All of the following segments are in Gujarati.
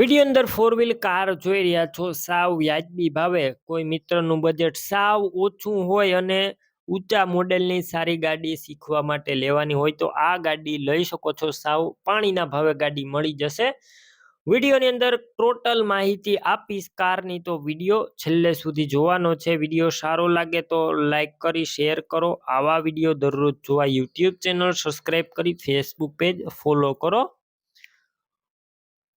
વીડિયો અંદર ફોર વ્હીલ કાર જોઈ રહ્યા છો. સાવ વ્યાજબી ભાવે. કોઈ મિત્રનું બજેટ સાવ ઓછું હોય અને ઊંચા મોડેલની સારી ગાડી શીખવા માટે લેવાની હોય તો આ ગાડી લઈ શકો છો. સાવ પાણીના ભાવે ગાડી મળી જશે. વિડીયોની અંદર ટોટલ માહિતી આપીશ કારની તો વીડિયો છેલ્લે સુધી જોવાનો છે. વીડિયો સારો લાગે તો લાઈક કરી શેર કરો. આવા વીડિયો દરરોજ જોવા યુટ્યુબ ચેનલ સબસ્ક્રાઈબ કરી ફેસબુક પેજ ફોલો કરો.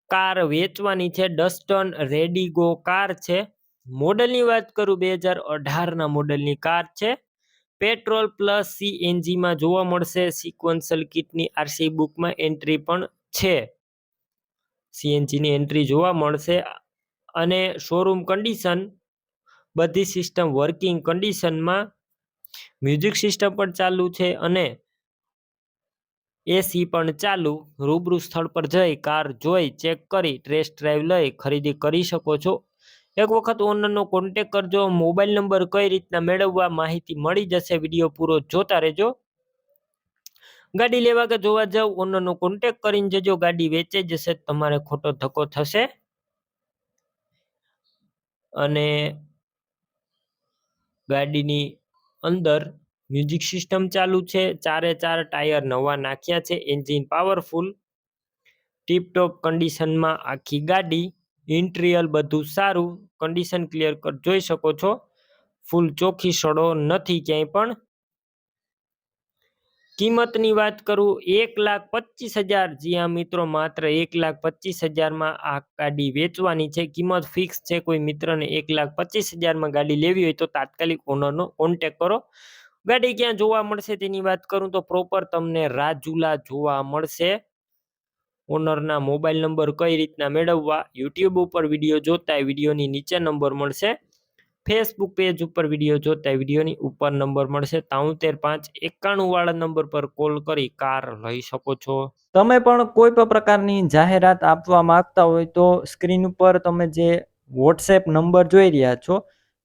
કાર વેચવાની છે ડસ્ટન રેડીગો કાર છે. મોડલની વાત કરું, બે હજાર અઢારના મોડલની કાર છે. પેટ્રોલ પ્લસ સીએનજીમાં જોવા મળશે, સિક્વન્સલ કિટની આરસી બુકમાં એન્ટ્રી પણ છે. સીએનજીની એન્ટ્રી જોવા મળશે અને શોરૂમ કન્ડિશન, બધી સિસ્ટમ વર્કિંગ કન્ડિશનમાં, મ્યુઝિક સિસ્ટમ પણ ચાલુ છે અને એસી પણ ચાલુ. રૂબરૂ સ્થળ પર જઈ કાર જોઈ ચેક કરી ટેસ્ટ ડ્રાઈવ લઈ ખરીદી કરી શકો છો. એક વખત ઓનરનો કોન્ટેક કરજો. મોબાઈલ નંબર કઈ રીતના મેળવવા માહિતી મળી જશે. વીડિયો પૂરો જોતા રહેજો. ગાડી લેવા કે જોવા જાવ ઓનરનો કોન્ટેક કરીને જજો. ગાડી વેચે જશે, તમારે ખોટો ધક્કો થશે. અને ગાડીની અંદર મ્યુઝિક સિસ્ટમ ચાલુ છે. ચારે ચાર ટાયર નવા નાખ્યા છે. એન્જિન પાવરફુલ, ટીપટોપ કન્ડિશનમાં આખી ગાડી, ઇન્ટ્રીયલ બધું સારું. કન્ડિશન ક્લિયર જોઈ શકો છો. ફૂલ ચોખ્ખી સડો નથી ક્યાંય પણ. કિંમતની વાત કરું, એક લાખ પચીસ હજાર. જી આ મિત્રો, માત્ર એક લાખ પચીસ હજારમાં આ ગાડી વેચવાની છે. કિંમત ફિક્સ છે. કોઈ મિત્રને એક લાખ પચીસ હજારમાં ગાડી લેવી હોય તો તાત્કાલિક ઓનરનો કોન્ટેક કરો. ગાડી ક્યાં જોવા મળશે તેની વાત કરું તો પ્રોપર તમને રાજુલા જોવા મળશે. ઓનરના મોબાઈલ નંબર કઈ રીતના મેળવવા યુટ્યુબ ઉપર વીડિયો જોતા વિડીયોની નીચે નંબર મળશે. ફેસબુક પેજ ઉપર વીડિયો જોતા વિડીયોની ઉપર નંબર મળશે. તાઉતેર પાંચ એકાણું વાળા નંબર પર કોલ કરી કાર લઈ શકો છો. તમે પણ કોઈ પણ પ્રકારની જાહેરાત આપવા માંગતા હોય તો સ્ક્રીન ઉપર તમે જે વોટ્સએપ નંબર જોઈ રહ્યા છો